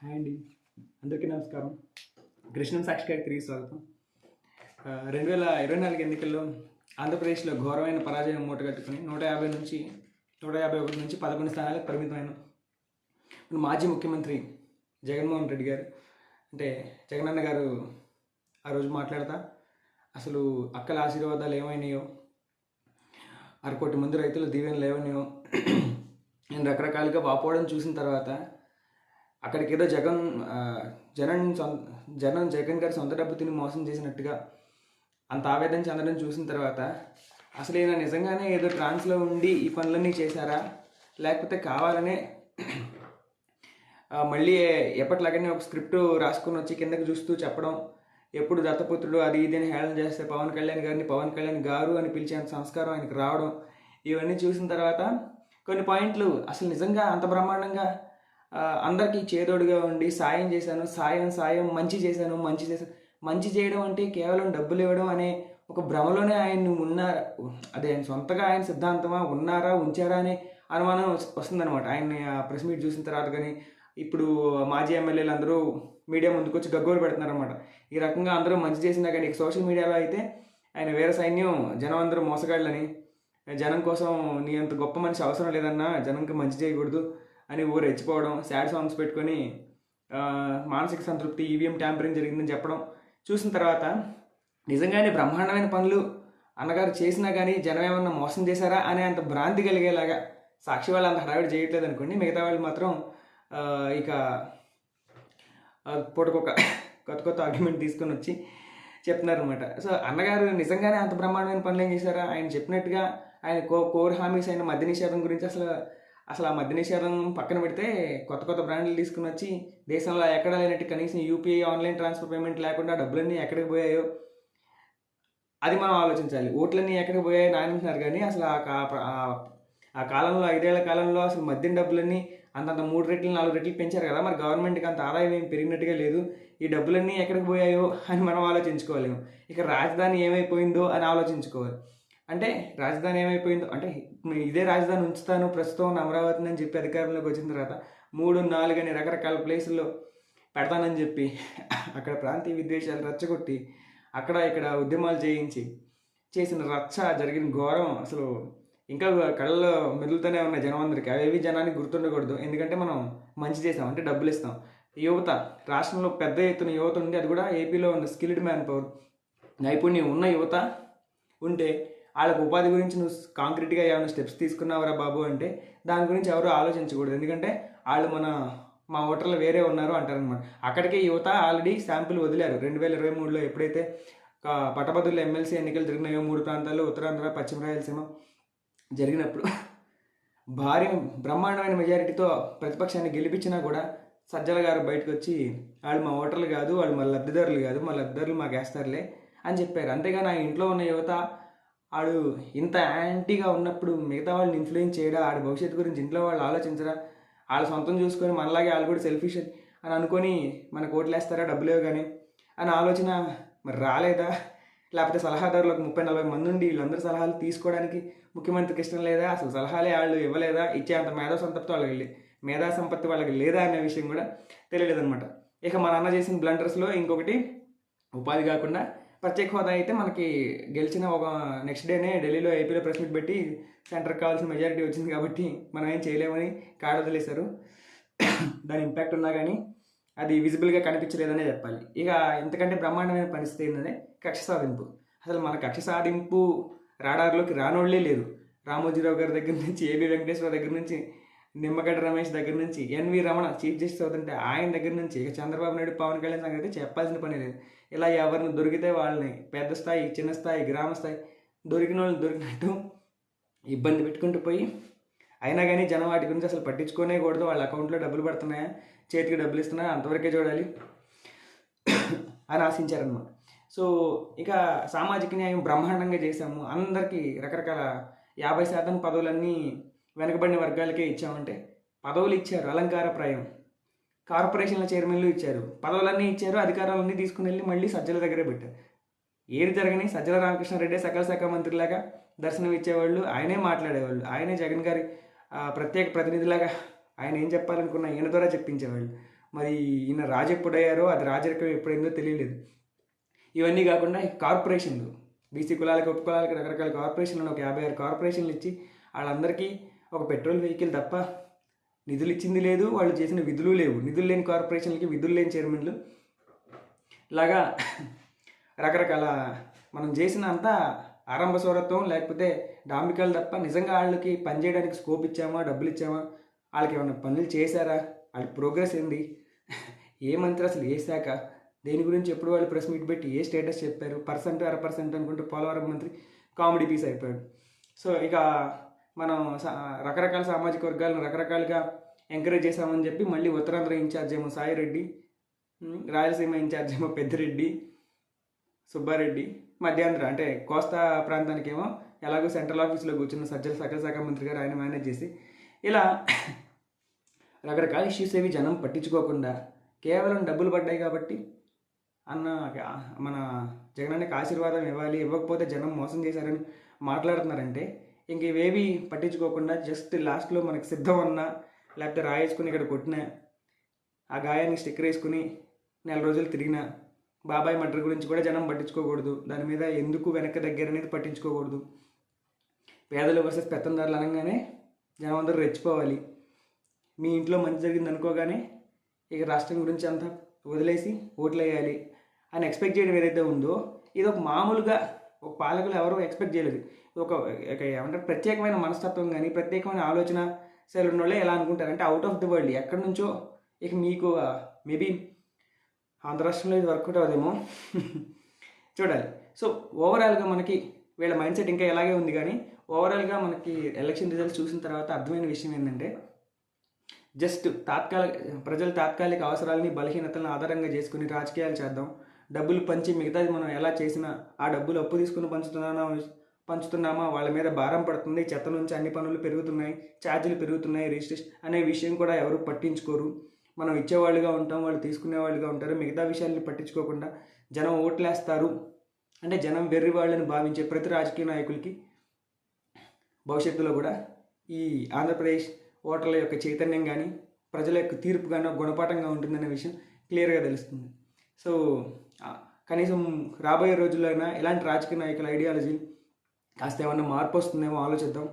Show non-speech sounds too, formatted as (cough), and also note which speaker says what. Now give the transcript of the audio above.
Speaker 1: Hi అండి. అందరికీ నమస్కారం. కృష్ణం సాక్షికి తిరిగి స్వాగతం. రెండు వేల ఇరవై నాలుగు ఎన్నికల్లో ఆంధ్రప్రదేశ్లో ఘోరమైన పరాజయం మూటగట్టుకుని నూట యాభై నుంచి నూట యాభై ఒకటి నుంచి పదకొండు స్థానాలకు పరిమితమైన మాజీ ముఖ్యమంత్రి జగన్మోహన్ రెడ్డి గారు అంటే జగనన్న గారు ఆ రోజు మాట్లాడతా అసలు అక్కల ఆశీర్వాదాలు ఏమైనాయో అరకోటి మంది రైతులు దీవెనలు ఏమైనాయో నేను రకరకాలుగా వాపోవడం చూసిన తర్వాత అక్కడికి ఏదో జగన్ జనం జగన్ జగన్ గారి సొంత డబ్బు తిని మోసం చేసినట్టుగా అంత ఆవేదన చెందడం చూసిన తర్వాత అసలు ఈయన నిజంగానే ఏదో ట్రాన్స్లో ఉండి ఈ పనులన్నీ చేశారా? లేకపోతే కావాలనే మళ్ళీ ఎప్పటిలాగానే ఒక స్క్రిప్ట్ రాసుకొని వచ్చి కిందకి చూస్తూ చెప్పడం ఎప్పుడు దత్తపుత్రుడు అది ఇది అని హేళన చేస్తే పవన్ కళ్యాణ్ గారిని పవన్ కళ్యాణ్ గారు అని పిలిచేంత సంస్కారం ఆయనకు రావడం ఇవన్నీ చూసిన తర్వాత కొన్ని పాయింట్లు అసలు నిజంగా అంత బ్రహ్మాండంగా అందరికీ చేదోడుగా ఉండి సాయం చేశాను సాయం సాయం మంచి చేశాను మంచి చేశాను మంచి చేయడం అంటే కేవలం డబ్బులు ఇవ్వడం అనే ఒక భ్రమలోనే ఆయన ఉన్నారా అదే ఆయన సొంతగా ఆయన సిద్ధాంతమా ఉన్నారా ఉంచారా అనే అనుమానం వస్తుందన్నమాట. ఆయన్ని ఆ ప్రెస్ మీట్ చూసిన తర్వాత కానీ ఇప్పుడు మాజీ ఎమ్మెల్యేలు అందరూ మీడియా ముందుకు వచ్చి గగ్గోలు పెడుతున్నారన్నమాట. ఈ రకంగా అందరూ మంచి చేసినా కానీ సోషల్ మీడియాలో అయితే ఆయన వేరే సైన్యం జనం అందరూ మోసగాళ్ళని జనం కోసం నీ అంత గొప్ప మనిషి అవసరం లేదన్నా జనంకి మంచి చేయకూడదు. అని ఊరు రెచ్చిపోవడం శాడ్ సాంగ్స్ పెట్టుకొని మానసిక సంతృప్తి ఈవీఎం ట్యాంపరింగ్ జరిగిందని చెప్పడం చూసిన తర్వాత నిజంగానే బ్రహ్మాండమైన పనులు అన్నగారు చేసినా కానీ జనం ఏమన్నా మోసం చేశారా అనే అంత భ్రాంతి కలిగేలాగా సాక్షి వాళ్ళు అంత హడావిడి చేయట్లేదు అనుకోండి. మిగతా వాళ్ళు మాత్రం ఇక పూటకొక కొత్త కొత్త ఆర్గ్యుమెంట్ తీసుకొని వచ్చి చెప్తున్నారు అనమాట సో అన్నగారు నిజంగానే అంత బ్రహ్మాండమైన పనులు ఏం చేశారా? ఆయన చెప్పినట్టుగా ఆయన కో కోర్ హామీస్ అయిన మద్య నిషేధం గురించి అసలు అసలు ఆ మద్య నిషేధం పక్కన పెడితే కొత్త కొత్త బ్రాండ్లు తీసుకుని వచ్చి దేశంలో ఎక్కడ లేనట్టు కనీసం యూపీఐ ఆన్లైన్ ట్రాన్స్ఫర్ పేమెంట్ లేకుండా డబ్బులన్నీ ఎక్కడికి పోయాయో? అది మనం ఆలోచించాలి. ఓట్లన్నీ ఎక్కడికి పోయాయో నాయనంటున్నారు కానీ అసలు ఆ ఆ- ఆ కాలంలో ఐదేళ్ళ కాలంలో అసలు మద్యం డబ్బులన్నీ అంతంత మూడు రెట్లు నాలుగు రెట్లు పెంచారు కదా? మరి గవర్నమెంట్కి అంత ఆదాయం ఏం పెరిగినట్టుగా లేదు. ఈ డబ్బులన్నీ ఎక్కడికి పోయాయో అని మనం ఆలోచించుకోలేము. ఇక రాజధాని ఏమైపోయిందో అని ఆలోచించుకోవాలి. అంటే రాజధాని ఏమైపోయిందో అంటే ఇదే రాజధాని ఉంచుతాను ప్రస్తుతం అమరావతిని అని చెప్పి అధికారంలోకి వచ్చిన తర్వాత మూడు నాలుగు అని రకరకాల ప్లేసుల్లో పెడతానని చెప్పి అక్కడ ప్రాంతీయ విద్వేషాలు రచ్చగొట్టి అక్కడ ఇక్కడ ఉద్యమాలు చేయించి చేసిన రచ్చ జరిగిన ఘోరం అసలు ఇంకా కళ్ళలో మెదులుతూనే ఉన్నాయి జనం అందరికీ అవేవి జనానికి గుర్తుండకూడదు. ఎందుకంటే మనం మంచి చేసాం అంటే డబ్బులు ఇస్తాం. యువత రాష్ట్రంలో పెద్ద ఎత్తున యువత ఉంది అది కూడా ఏపీలో ఉన్న స్కిల్డ్ మ్యాన్ పవర్ నైపుణ్యం ఉన్న యువత ఉంటే వాళ్ళకి ఉపాధి గురించి నువ్వు కాంక్రీట్గా ఏమైనా స్టెప్స్ తీసుకున్నావరా బాబు అంటే దాని గురించి ఎవరు ఆలోచించకూడదు. ఎందుకంటే వాళ్ళు మన మా ఓటర్లు వేరే ఉన్నారు అంటారనమాట అక్కడికే యువత ఆల్రెడీ శాంపుల్ వదిలారు. రెండు వేల ఇరవై మూడులో ఎప్పుడైతే పట్టభద్రుల ఎమ్మెల్సీ ఎన్నికలు జరిగినాయో మూడు ప్రాంతాల్లో ఉత్తరాంధ్ర పశ్చిమ రాయలసీమ జరిగినప్పుడు భారీ బ్రహ్మాండమైన మెజారిటీతో ప్రతిపక్షాన్ని గెలిపించినా కూడా సజ్జల గారు బయటకు వచ్చి వాళ్ళు మా ఓటర్లు కాదు వాళ్ళు మా లబ్ధిదారులు కాదు మా లబ్ధిదారులు మాకు వేస్తారులే అని చెప్పారు. అంతేగాని ఆ ఇంట్లో ఉన్న యువత ఆడు ఇంత యాంటీగా ఉన్నప్పుడు మిగతా వాళ్ళని ఇన్ఫ్లుయెన్స్ చేయడా? ఆడి భవిష్యత్తు గురించి ఇంట్లో వాళ్ళు ఆలోచించరా? వాళ్ళ సొంతం చూసుకొని మనలాగే వాళ్ళు కూడా సెల్ఫిష్ అని అనుకొని మన కోట్లేస్తారా వేస్తారా డబ్బులేవు కానీ అని ఆలోచన మరి రాలేదా? లేకపోతే సలహాదారులకు ముప్పై నలభై మంది ఉండి వీళ్ళందరూ సలహాలు తీసుకోవడానికి ముఖ్యమంత్రికి ఇష్టం లేదా? అసలు సలహాలే వాళ్ళు ఇవ్వలేదా? ఇచ్చే అంత మేధా సంపత్తి వాళ్ళకి వెళ్ళి మేధా సంపత్తి వాళ్ళకి లేదా అనే విషయం కూడా తెలియలేదన్నమాట. ఇక మా నాన్న చేసిన బ్లండర్స్లో ఇంకొకటి ఉపాధి కాకుండా ప్రత్యేక హోదా అయితే మనకి గెలిచిన ఒక నెక్స్ట్ డేనే ఢిల్లీలో ఏపీలో ప్రెస్ మీట్ పెట్టి సెంటర్కి కావాల్సిన మెజారిటీ వచ్చింది కాబట్టి మనం ఏం చేయలేమని కాడ వదిలేశారు. దాని ఇంపాక్ట్ ఉన్నా కానీ అది విజిబుల్గా కనిపించలేదనే చెప్పాలి. ఇక ఇంతకంటే బ్రహ్మాండమైన పరిస్థితి ఏంటంటే కక్ష సాధింపు. అసలు మన కక్ష సాధింపు రాడార్లోకి రానోళ్ళే లేరు. రామోజీరావు గారి దగ్గర నుంచి ఏబి వెంకటేశ్వర దగ్గర నుంచి నిమ్మగడ్డ రమేష్ దగ్గర నుంచి ఎన్వి రమణ చీఫ్ జస్టిస్ అవుతుంటే ఆయన దగ్గర నుంచి ఇక చంద్రబాబు నాయుడు పవన్ కళ్యాణ్ సంగతి చెప్పాల్సిన పని లేదు. ఇలా ఎవరిని దొరికితే వాళ్ళని పెద్ద స్థాయి చిన్న స్థాయి గ్రామ స్థాయి దొరికిన వాళ్ళు దొరికినట్టు ఇబ్బంది పెట్టుకుంటూ పోయి అయినా కానీ జనం వాటి గురించి అసలు పట్టించుకోనే కూడదు వాళ్ళ అకౌంట్లో డబ్బులు పడుతున్నాయా? చేతికి డబ్బులు ఇస్తున్నాయా? అంతవరకే చూడాలి (clears throat) అని ఆశించారనమాట సో ఇక సామాజిక న్యాయం బ్రహ్మాండంగా చేశాము. అందరికీ రకరకాల యాభై శాతం పదవులన్నీ వెనకబడిన వర్గాలకే ఇచ్చామంటే పదవులు ఇచ్చారు. అలంకారప్రాయం కార్పొరేషన్ల చైర్మన్లు ఇచ్చారు. పదవులన్నీ ఇచ్చారు. అధికారాలన్నీ తీసుకుని వెళ్ళి మళ్ళీ సజ్జల దగ్గరే పెట్టారు. ఏది జరగని సజ్జల రామకృష్ణారెడ్డి సకల శాఖ మంత్రిలాగా దర్శనం ఇచ్చేవాళ్ళు ఆయనే మాట్లాడేవాళ్ళు. ఆయనే జగన్ గారి ప్రత్యేక ప్రతినిధిలాగా ఆయన ఏం చెప్పాలనుకున్నా ఈయన ద్వారా చెప్పించేవాళ్ళు. మరి ఈయన రాజు ఎప్పుడయ్యారో అది రాజరికం ఎప్పుడైందో తెలియలేదు. ఇవన్నీ కాకుండా కార్పొరేషన్లు బీసీ కులాలకి ఉప కులాలకి రకరకాల కార్పొరేషన్లు ఒక యాభై ఆరు కార్పొరేషన్లు ఇచ్చి వాళ్ళందరికీ ఒక పెట్రోల్ వెహికల్ తప్ప నిధులు ఇచ్చింది లేదు వాళ్ళు చేసిన విధులు లేవు. నిధులు లేని కార్పొరేషన్లకి విధులు లేని చైర్మన్లు. లాగా రకరకాల మనం చేసిన అంతా ఆరంభ సౌరత్వం లేకపోతే డాంబికాలు తప్ప నిజంగా వాళ్ళకి పనిచేయడానికి స్కోప్ ఇచ్చామా డబ్బులు ఇచ్చామా? వాళ్ళకి ఏమైనా పనులు చేశారా? వాళ్ళ ప్రోగ్రెస్ ఏంది? ఏ మంత్రి అసలు వేశాక దేని గురించి ఎప్పుడు వాళ్ళు ప్రెస్ మీట్ పెట్టి ఏ స్టేటస్ చెప్పారు? పర్సెంట్ అర పర్సెంట్ అనుకుంటే పోలవరం మంత్రి కామెడీ పీస్ అయిపోయాడు. సో ఇక మనం రకరకాల సామాజిక వర్గాలను రకరకాలుగా ఎంకరేజ్ చేశామని చెప్పి మళ్ళీ ఉత్తరాంధ్ర ఇన్ఛార్జ్ ఏమో సాయి రెడ్డి రాయలసీమ ఇన్ఛార్జ్ ఏమో పెద్దిరెడ్డి సుబ్బారెడ్డి మధ్యాంధ్ర అంటే కోస్తా ప్రాంతానికి ఏమో ఎలాగో సెంట్రల్ ఆఫీస్లో కూర్చున్న సజ్జల సకల శాఖ మంత్రి గారు ఆయన మేనేజ్ చేసి ఇలా రకరకాల ఇష్యూస్ ఏవి జనం పట్టించుకోకుండా కేవలం డబ్బులు పడ్డాయి కాబట్టి అన్న మన జగనానికి ఆశీర్వాదం ఇవ్వాలి ఇవ్వకపోతే జనం మోసం చేశారని మాట్లాడుతున్నారంటే ఇంక ఇవేవి పట్టించుకోకుండా జస్ట్ లాస్ట్లో మనకి సిద్ధం అన్నా లేకపోతే రాయేసుకుని ఇక్కడ కొట్టినా ఆ గాయాన్ని స్టిక్కర్ వేసుకుని నెల రోజులు తిరిగినా బాబాయ్ మటర్ గురించి కూడా జనం పట్టించుకోకూడదు. దాని మీద ఎందుకు వెనక్కి దగ్గర అనేది పట్టించుకోకూడదు. పేదలు వర్సెస్ పెత్తందారులు అనగానే జనం అందరూ రెచ్చిపోవాలి. మీ ఇంట్లో మంచి జరిగింది అనుకోగానే ఇక రాష్ట్రం గురించి అంతా వదిలేసి ఓట్లు వేయాలి అని ఎక్స్పెక్ట్ చేయడం ఏదైతే ఉందో ఇది ఒక మామూలుగా ఒక పాలకులు ఎవరో ఎక్స్పెక్ట్ చేయలేదు. ఒక ఏమంటారు ప్రత్యేకమైన మనస్తత్వం కానీ ప్రత్యేకమైన ఆలోచన సరే ఉన్న వాళ్ళే ఎలా అనుకుంటారంటే అవుట్ ఆఫ్ ది వరల్డ్ ఎక్కడి నుంచో ఇక మీకు uh, మేబీ ఆంధ్ర రాష్ట్రంలో ఇది వర్కౌట్ అవుదేమో చూడాలి. సో ఓవరాల్గా మనకి వీళ్ళ మైండ్ సెట్ ఇంకా ఎలాగే ఉంది కానీ ఓవరాల్గా మనకి ఎలక్షన్ రిజల్ట్స్ చూసిన తర్వాత అర్థమైన విషయం ఏంటంటే జస్ట్ తాత్కాలిక ప్రజల తాత్కాలిక అవసరాలని బలహీనతలను ఆధారంగా చేసుకుని రాజకీయాలు చేద్దాం. డబ్బులు పంచి మిగతాది మనం ఎలా చేసినా ఆ డబ్బులు అప్పు తీసుకుని పంచుతున్నామా పంచుతున్నామా? వాళ్ళ మీద భారం పడుతుంది చెత్త నుంచి అన్ని పనులు పెరుగుతున్నాయి ఛార్జీలు పెరుగుతున్నాయి రిజిస్ట్రేషన్ అనే విషయం కూడా ఎవరు పట్టించుకోరు. మనం ఇచ్చేవాళ్ళుగా ఉంటాం వాళ్ళు తీసుకునేవాళ్ళుగా ఉంటారు మిగతా విషయాల్ని పట్టించుకోకుండా జనం ఓట్లేస్తారు. అంటే జనం వెర్రి వాళ్ళని భావించే ప్రతి రాజకీయ నాయకులకి భవిష్యత్తులో కూడా ఈ ఆంధ్రప్రదేశ్ ఓటర్ల యొక్క చైతన్యం కానీ ప్రజల యొక్క తీర్పు కానీ గుణపాఠంగా ఉంటుందనే విషయం క్లియర్గా తెలుస్తుంది. సో కనీసం రాబోయే రోజుల్లో అయినా ఇలాంటి రాజకీయ నాయకుల ఐడియాలజీ కాస్త ఏమన్నా మార్పు వస్తుందేమో ఆలోచిద్దాం.